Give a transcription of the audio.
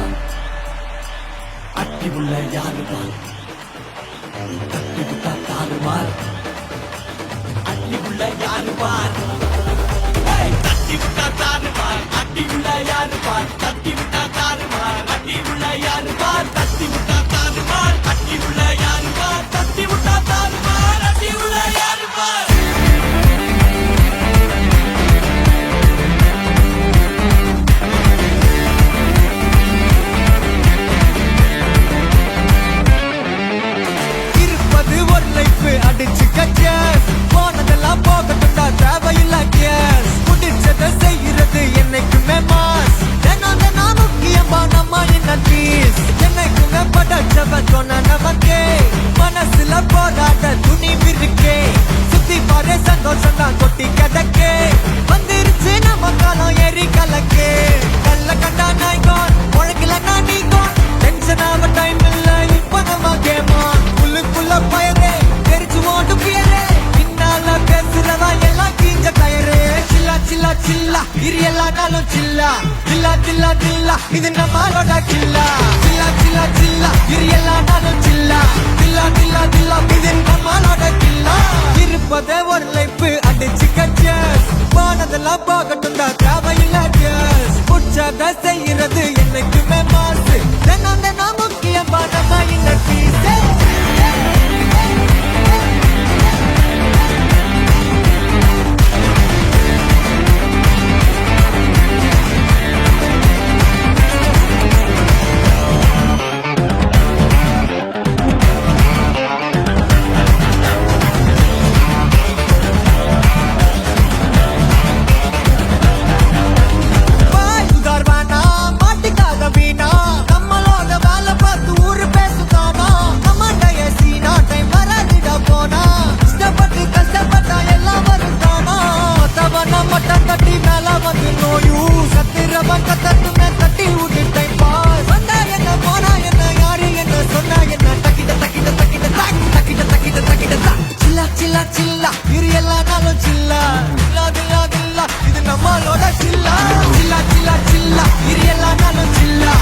யாருவான் அட்டி உள்ள யாருவான் தப்பி விட்டா தாருவான் அட்டி உள்ள யாருவான் தட்டி விட்டா தாருவான் அட்டி உள்ள யாருவான் என்னைக்குங்க படைச்சவ சொன்ன நமக்கே மனசுல போராட்ட துணிவு இருக்கே சுத்தி பாரு சந்தோஷம் தான் கொட்டி கதை பார்த்தாலும் சில்லா சில்லா சில்லா சில்லா. இது நம்மளோட கில்லா சில்லா. சில்லா சில்லா இது எல்லாரும் சில்லா. சில்லா சில்லா சில்லா. இது நம்மளோட கில்லா இருப்பதே ஒரு லைஃப் அடிச்சு கச்சஸ் போனதெல்லாம் போகட்டும் தான் தேவையில்லை. செய்யறது சில்லா தில்லா தில்லா தில்லா இது நம்மளோட சில்லா சில்லா சில்லா சில்லா இது எல்லாம் நானும் சில்லா